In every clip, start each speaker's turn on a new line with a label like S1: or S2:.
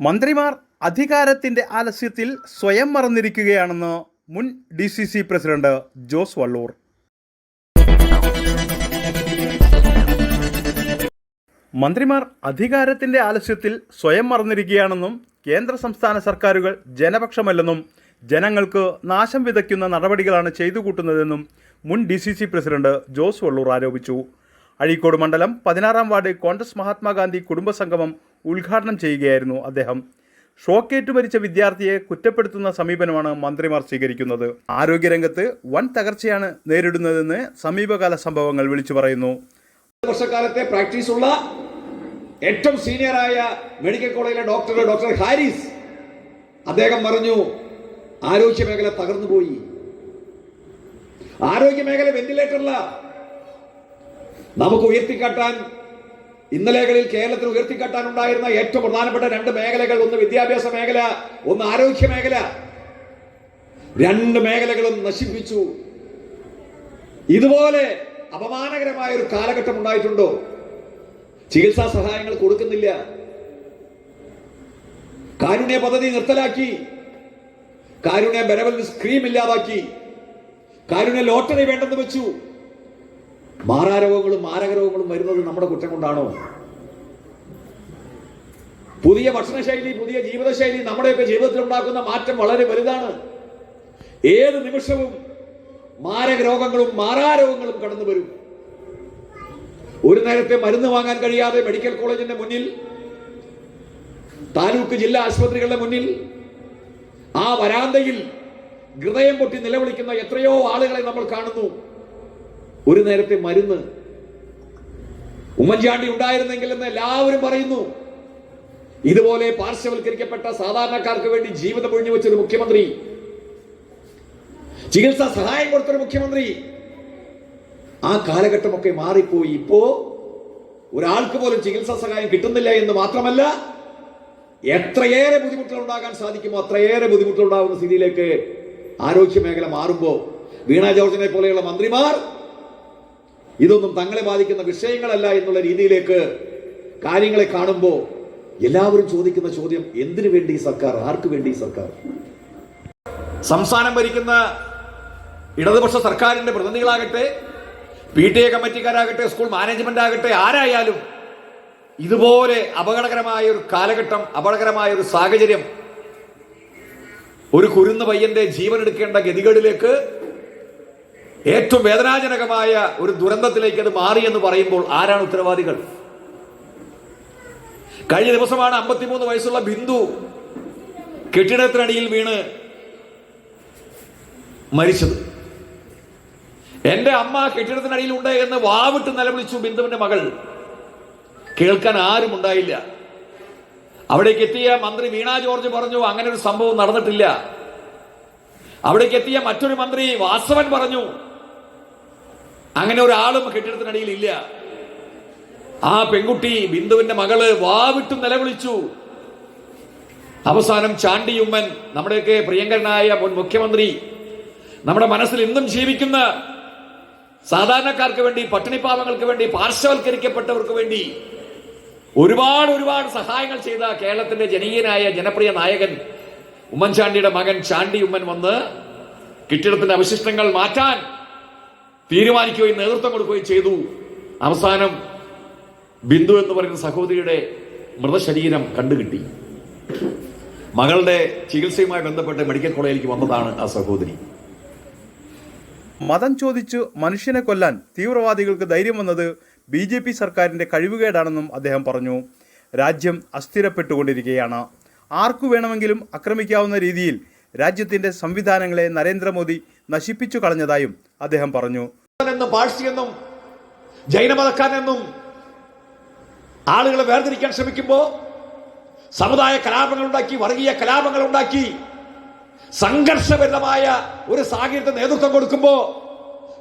S1: മന്ത്രിമാർ അധികാരത്തിന്റെ ആലസ്യത്തിൽ സ്വയം മറന്നിരിക്കുകയാണെന്ന് മുൻ D C C president Jose Vallur. മന്ത്രിമാർ അധികാരത്തിന്റെ ആലസ്യത്തിൽ സ്വയം മറന്നിരിക്കുകയാണെന്നും കേന്ദ്ര സംസ്ഥാന സർക്കാരുകൾ ജനപക്ഷമല്ലെന്നും ജനങ്ങൾക്ക് നാശം വിതയ്ക്കുന്ന നടപടികളാണ് ചെയ്തു കൂട്ടുന്നതെന്നും മുൻ D C C president Jose Vallur ആരോപിച്ചു. അഴീക്കോട് മണ്ഡലം പതിനാറാം വാർഡ് കോൺഗ്രസ് മഹാത്മാഗാന്ധി കുടുംബസംഗമം ഉദ്ഘാടനം ചെയ്യുകയായിരുന്നു അദ്ദേഹം. ഷോക്കേറ്റു മരിച്ച വിദ്യാർത്ഥിയെ കുറ്റപ്പെടുത്തുന്ന സമീപനമാണ് മന്ത്രിമാർ സ്വീകരിക്കുന്നത്. ആരോഗ്യരംഗത്ത് വൻ തകർച്ചയാണ് നേരിടുന്നതെന്ന് സമീപകാല സംഭവങ്ങൾ വിളിച്ചു പറയുന്നു.
S2: വർഷക്കാലത്തെ പ്രാക്ടീസ് ഉള്ള ഏറ്റവും സീനിയറായ മെഡിക്കൽ കോളേജിലെ ഡോക്ടർ ഡോക്ടർ ഹാരിസ് അദ്ദേഹം പറഞ്ഞു ആരോഗ്യ മേഖല തകർന്നുപോയി. ആരോഗ്യ മേഖല വെന്റിലേറ്ററില്ല നമുക്ക് ഉയർത്തിക്കാട്ടാൻ ഇന്നലെകളിൽ കേരളത്തിൽ ഉയർത്തിക്കാട്ടാൻ ഉണ്ടായിരുന്ന ഏറ്റവും പ്രധാനപ്പെട്ട രണ്ട് മേഖലകൾ ഒന്ന് വിദ്യാഭ്യാസ മേഖല ഒന്ന് ആരോഗ്യ മേഖല. രണ്ട് മേഖലകളും നശിപ്പിച്ചു. ഇതുപോലെ അപമാനകരമായ ഒരു കാലഘട്ടം ഉണ്ടായിട്ടുണ്ടോ? ചികിത്സാ സഹായങ്ങൾ കൊടുക്കുന്നില്ല. കാരുണ്യ പദ്ധതി നിർത്തലാക്കി. കാരുണ്യ ബെനവൽ സ്കീം ഇല്ലാതാക്കി. കാരുണ്യ ലോട്ടറി വേണ്ടെന്ന് വെച്ചു. മാറാരോഗങ്ങളും മാരകരോഗങ്ങളും വരുന്നത് നമ്മുടെ കുറ്റം കൊണ്ടാണോ? പുതിയ ഭക്ഷണശൈലി പുതിയ ജീവിതശൈലി നമ്മുടെയൊക്കെ ജീവിതത്തിൽ ഉണ്ടാക്കുന്ന മാറ്റം വളരെ വലുതാണ്. ഏത് നിമിഷവും മാരക രോഗങ്ങളും മാറാരോഗങ്ങളും കടന്നു വരും. ഒരു നേരത്തെ മരുന്ന് വാങ്ങാൻ കഴിയാതെ മെഡിക്കൽ കോളേജിന്റെ മുന്നിൽ താലൂക്ക് ജില്ലാ ആശുപത്രികളുടെ മുന്നിൽ ആ വരാന്തയിൽ ഹൃദയം പൊട്ടി നിലവിളിക്കുന്ന എത്രയോ ആളുകളെ നമ്മൾ കാണുന്നു. ഒരു നേരത്തെ മരുന്ന് ഉമ്മൻചാണ്ടി ഉണ്ടായിരുന്നെങ്കിൽ എന്ന് എല്ലാവരും പറയുന്നു. ഇതുപോലെ പാർശ്വവൽക്കരിക്കപ്പെട്ട സാധാരണക്കാർക്ക് വേണ്ടി ജീവിതം ഒഴിഞ്ഞു വെച്ചൊരു മുഖ്യമന്ത്രി. ചികിത്സാ സഹായം കൊടുത്തൊരു മുഖ്യമന്ത്രി. ആ കാലഘട്ടമൊക്കെ മാറിപ്പോയി. ഇപ്പോ ഒരാൾക്ക് പോലും ചികിത്സാ സഹായം കിട്ടുന്നില്ല എന്ന് മാത്രമല്ല എത്രയേറെ ബുദ്ധിമുട്ടുകൾ ഉണ്ടാകാൻ സാധിക്കുമോ അത്രയേറെ ബുദ്ധിമുട്ടുകൾ ഉണ്ടാകുന്ന സ്ഥിതിയിലേക്ക് ആരോഗ്യ മേഖല മാറുമ്പോൾ വീണ ജോർജിനെ പോലെയുള്ള മന്ത്രിമാർ ഇതൊന്നും തങ്ങളെ ബാധിക്കുന്ന വിഷയങ്ങളല്ല എന്നുള്ള രീതിയിലേക്ക് കാര്യങ്ങളെ കാണുമ്പോൾ എല്ലാവരും ചോദിക്കുന്ന ചോദ്യം എന്തിനു വേണ്ടി ഈ സർക്കാർ? ആർക്ക് വേണ്ടി ഈ സർക്കാർ? സംസ്ഥാനം ഭരിക്കുന്ന ഇടതുപക്ഷ സർക്കാരിന്റെ പ്രതിനിധികളാകട്ടെ പി ടി എ കമ്മിറ്റിക്കാരാകട്ടെ സ്കൂൾ മാനേജ്മെന്റ് ആകട്ടെ ആരായാലും ഇതുപോലെ അപകടകരമായ ഒരു കാലഘട്ടം അപകടകരമായ ഒരു സാഹചര്യം ഒരു കുരുന്ന് പയ്യന്റെ ജീവൻ എടുക്കേണ്ട ഗതികേടിലേക്ക് ഏറ്റവും വേദനാജനകമായ ഒരു ദുരന്തത്തിലേക്ക് അത് മാറി എന്ന് പറയുമ്പോൾ ആരാണ് ഉത്തരവാദികൾ? കഴിഞ്ഞ ദിവസമാണ് അമ്പത്തിമൂന്ന് വയസ്സുള്ള ബിന്ദു കെട്ടിടത്തിനടിയിൽ വീണ് മരിച്ചത്. എന്റെ അമ്മ കെട്ടിടത്തിനടിയിൽ ഉണ്ട് എന്ന് വാവിട്ട് നിലവിളിച്ചു ബിന്ദുവിന്റെ മകൾ. കേൾക്കാൻ ആരും ഉണ്ടായില്ല. അവിടേക്ക് എത്തിയ മന്ത്രി വീണ ജോർജ് പറഞ്ഞു അങ്ങനെ ഒരു സംഭവം നടന്നിട്ടില്ല. അവിടേക്ക് എത്തിയ മറ്റൊരു മന്ത്രി വാസവൻ പറഞ്ഞു അങ്ങനെ ഒരാളും കെട്ടിടത്തിനടിയിൽ ഇല്ല. ആ പെൺകുട്ടി ബിന്ദുവിന്റെ മകൾ വാവിട്ട് നിലവിളിച്ചു. അവസാനം ചാണ്ടിയുമ്മൻ നമ്മുടെയൊക്കെ പ്രിയങ്കരനായ മുൻ മുഖ്യമന്ത്രി നമ്മുടെ മനസ്സിൽ ഇന്നും ജീവിക്കുന്ന സാധാരണക്കാർക്ക് വേണ്ടി പട്ടിണിപ്പാവങ്ങൾക്ക് വേണ്ടി പാർശ്വവൽക്കരിക്കപ്പെട്ടവർക്ക് വേണ്ടി ഒരുപാട് ഒരുപാട് സഹായങ്ങൾ ചെയ്ത കേരളത്തിന്റെ ജനീയനായ ജനപ്രിയ നായകൻ ഉമ്മൻചാണ്ടിയുടെ മകൻ ചാണ്ടി ഉമ്മൻ വന്ന് കെട്ടിടത്തിന്റെ അവശിഷ്ടങ്ങൾ മാറ്റാൻ തീരുമാനിക്കുകയും നേതൃത്വം കൊടുക്കുകയും ചെയ്തു. അവസാനം ബിന്ദു എന്ന് പറയുന്ന സഹോദരിയുടെ മൃതശരീരം കണ്ടുകിട്ടി. മകളുടെ ചികിത്സയുമായി ബന്ധപ്പെട്ട് മെഡിക്കൽ കോളേജിലേക്ക് വന്നതാണ് ആ സഹോദരി.
S1: മതം ചോദിച്ചു മനുഷ്യനെ കൊല്ലാൻ തീവ്രവാദികൾക്ക് ധൈര്യം വന്നത് ബി ജെ പി സർക്കാരിന്റെ കഴിവുകേടാണെന്നും അദ്ദേഹം പറഞ്ഞു. രാജ്യം അസ്ഥിരപ്പെട്ടുകൊണ്ടിരിക്കുകയാണ്. ആർക്കു വേണമെങ്കിലും ആക്രമിക്കാവുന്ന രീതിയിൽ രാജ്യത്തിന്റെ സംവിധാനങ്ങളെ നരേന്ദ്രമോദി നശിപ്പിച്ചു കളഞ്ഞതായും അദ്ദേഹം പറഞ്ഞു.
S2: എന്നും പാഴ്സിയെന്നും ജൈനമതക്കാരെന്നും ആളുകളെ വേർതിരിക്കാൻ ശ്രമിക്കുമ്പോൾ സമുദായ കലാപങ്ങൾ ഉണ്ടാക്കി വർഗീയ കലാപങ്ങൾ ഉണ്ടാക്കി സംഘർഷഭരിതമായ ഒരു സാഹചര്യത്തെ നേതൃത്വം കൊടുക്കുമ്പോൾ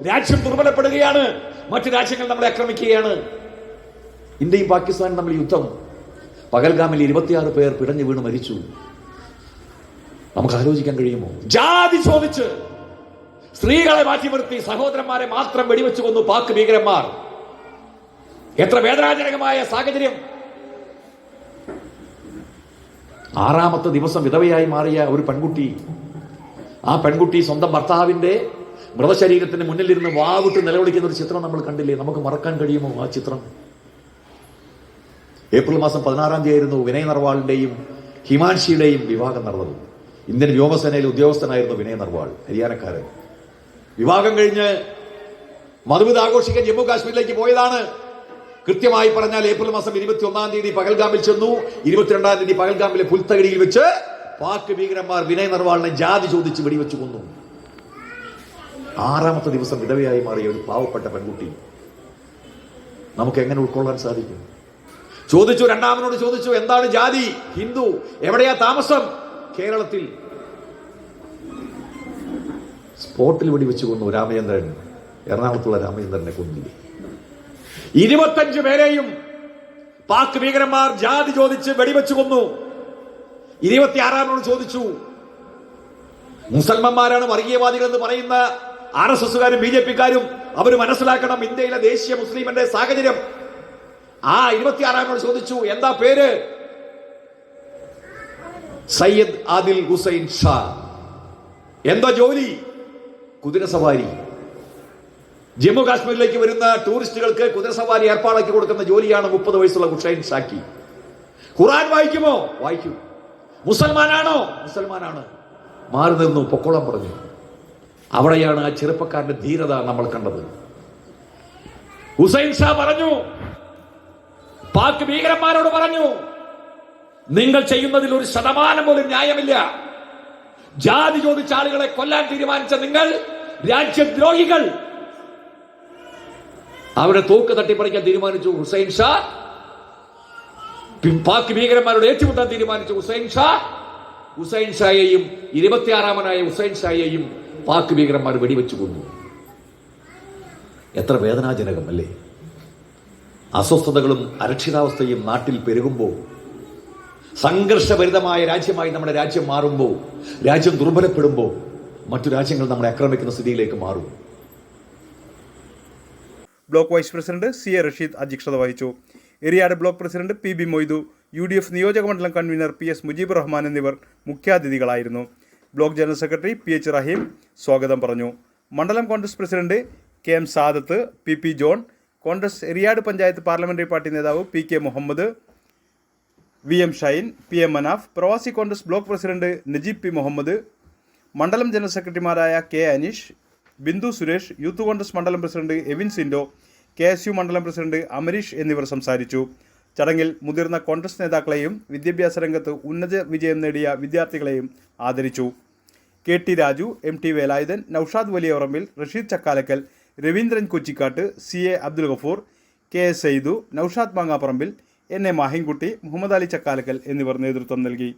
S2: രാജ്യം ദുർബലപ്പെടുകയാണ് മറ്റു രാജ്യങ്ങൾ നമ്മളെ ആക്രമിക്കുകയാണ്. ഇന്ത്യയും പാകിസ്ഥാനും തമ്മിൽ യുദ്ധം. പകൽഗാമിൽ ഇരുപത്തിയാറ് പേർ പിടഞ്ഞു വീണ് മരിച്ചു. നമുക്ക് ആലോചിക്കാൻ കഴിയുമോ? ജാതി ചോദിച്ച് സ്ത്രീകളെ മാറ്റി നിർത്തി സഹോദരന്മാരെ മാത്രം വെടിവെച്ചു കൊന്നു പാക്ക് ഭീകരന്മാർ. എത്ര വേദനാജനകമായ സാഹചര്യം. ആറാമത്തെ ദിവസം വിധവയായി മാറിയ ഒരു പെൺകുട്ടി ആ പെൺകുട്ടി സ്വന്തം ഭർത്താവിന്റെ മൃതശരീരത്തിന് മുന്നിലിരുന്ന് വാവിട്ട് നിലവിളിക്കുന്ന ഒരു ചിത്രം നമ്മൾ കണ്ടില്ലേ? നമുക്ക് മറക്കാൻ കഴിയുമോ ആ ചിത്രം? ഏപ്രിൽ മാസം പതിനാറാം തീയതി ആയിരുന്നു വിനയ് നർവാളിന്റെയും ഹിമാൻഷിയുടെയും വിവാഹം നടന്നത്. ഇന്ത്യൻ വ്യോമസേനയിലെ ഉദ്യോഗസ്ഥനായിരുന്നു വിനയ് നർവാൾ ഹരിയാനക്കാരൻ. വിവാഹം കഴിഞ്ഞ് മധുവിത് ആഘോഷിക്കാൻ ജമ്മു കാശ്മീരിലേക്ക് പോയതാണ്. കൃത്യമായി പറഞ്ഞാൽ ഏപ്രിൽ മാസം ഇരുപത്തി ഒന്നാം തീയതി പകൽഗാമിൽ ചെന്നു. ഇരുപത്തിരണ്ടാം തീയതി പകൽഗാമിലെ പുൽത്തകടിയിൽ വെച്ച് പാക് ഭീകരന്മാർ വിനയ് നർവാളിനെ ജാതി ചോദിച്ച് വെടിവെച്ചു കൊന്നു. ആറാമത്തെ ദിവസം വിധവയായി മാറിയ ഒരു പാവപ്പെട്ട പെൺകുട്ടി. നമുക്ക് എങ്ങനെ ഉൾക്കൊള്ളാൻ സാധിക്കും? ചോദിച്ചു രണ്ടാമനോട് ചോദിച്ചു എന്താണ് ജാതി? ഹിന്ദു. എവിടെയാ താമസം? കേരളത്തിൽ. സ്പോട്ടിൽ വെടിവെച്ച് കൊന്നു രാമചന്ദ്രൻ എറണാകുളത്തുള്ള രാമചന്ദ്രനെ കൊന്നില്ലേ ഇരുപത്തഞ്ച് പേരെയും പാക് ഭീകരന്മാർ ജാതി ചോദിച്ച് വെടിവെച്ച് കൊന്നു. ഇരുപത്തിയാറാമനോട് ചോദിച്ചു മുസൽമാന്മാരാണ് വർഗീയവാദികൾ എന്ന് പറയുന്ന ആർ എസ് എസുകാരും ബി ജെ പിക്കാരും അവർ മനസ്സിലാക്കണം ഇന്ത്യയിലെ ദേശീയ മുസ്ലിമിന്റെ സാഹചര്യം. ആ ഇരുപത്തിയാറാമനോട് ചോദിച്ചു എന്താ പേര്? സയ്യദ് ആദിൽ ഹുസൈൻ ഷാ. എന്താ ജോലി? കുതിരസവാരി ജമ്മു കാശ്മീരിലേക്ക് വരുന്ന ടൂറിസ്റ്റുകൾക്ക് കുതിരസവാരി ഏർപ്പാടാക്കി കൊടുക്കുന്ന ജോലിയാണ് മുപ്പത് വയസ്സുള്ള ഹുഷൈൻ സാക്കി. ഖുറാൻ വായിക്കുമോ? വായിക്കും. മുസൽമാനാണോ? മുസൽമാനാണ്. മാറി നിന്നു പൊക്കോളം പറഞ്ഞു. അവിടെയാണ് ആ ചെറുപ്പക്കാരന്റെ ധീരത നമ്മൾ കണ്ടത്. ഹുസൈൻ ഷാ പറഞ്ഞു പാക് ഭീകരന്മാരോട് പറഞ്ഞു നിങ്ങൾ ചെയ്യുന്നതിൽ ഒരു ശതമാനം പോലും ന്യായമില്ല. ജാതി ചോദിച്ച ആളുകളെ കൊല്ലാൻ തീരുമാനിച്ച നിങ്ങൾ രാജ്യദ്രോഹികൾ. അവരെ തോക്ക് തട്ടിപ്പറിക്കാൻ തീരുമാനിച്ചു ഹുസൈൻ ഷാ. പാക് ഭീകരന്മാരോട് ഏറ്റുമുട്ടാൻ തീരുമാനിച്ചു ഹുസൈൻ ഷാ. ഹുസൈൻ ഷായെയും ഇരുപത്തിയാറാമനായ ഹുസൈൻ ഷായെയും പാക് ഭീകരന്മാർ വെടിവെച്ചു കൊന്നു. എത്ര വേദനാജനകം അല്ലേ അസ്വസ്ഥതകളും അരക്ഷിതാവസ്ഥയും നാട്ടിൽ പെരുകുമ്പോൾ സംഘർഷഭരിതമായ രാജ്യമായി നമ്മുടെ രാജ്യം മാറുമ്പോൾ രാജ്യം ദുർബലപ്പെടുമ്പോൾ മറ്റു രാജ്യങ്ങൾ നമ്മളെ ആക്രമിക്കുന്ന സ്ഥിതിയിലേക്ക് മാറും.
S1: Block vice president C A Rasheed അധ്യക്ഷത വഹിച്ചു. Eriyad block president P B Moidu U D F നിയോജകമണ്ഡലം convener P S Mujeeb Rahman എന്നിവർ മുഖ്യാതിഥികളായിരുന്നു. Block general secretary P H Raheem സ്വാഗതം പറഞ്ഞു. മണ്ഡലം Congress president K M Sadath P P John Congress Eriyad panchayat parliamentary party നേതാവ് P K Muhammad V M Shine P M Manaf Pravasi Congress block president Najeeb P Muhammad മണ്ഡലം general സെക്രട്ടറിമാരായ K Aneesh Bindu Suresh youth Congress മണ്ഡലം president Evin Sindo K S U മണ്ഡലം president Amareesh എന്നിവർ സംസാരിച്ചു. ചടങ്ങിൽ മുതിർന്ന കോൺഗ്രസ് നേതാക്കളെയും വിദ്യാഭ്യാസ രംഗത്ത് ഉന്നത വിജയം നേടിയ വിദ്യാർത്ഥികളെയും ആദരിച്ചു. K T Raju M T Velayudhan Noushad Valiyarambil Rasheed Chakkalakkal Raveendran Kochikkattu C A Abdul Gafoor K S Sayyidu Noushad Mangaparambil N A Mahinkutty Muhammad Ali Chakkalakkal എന്നിവർ നേതൃത്വം നൽകി.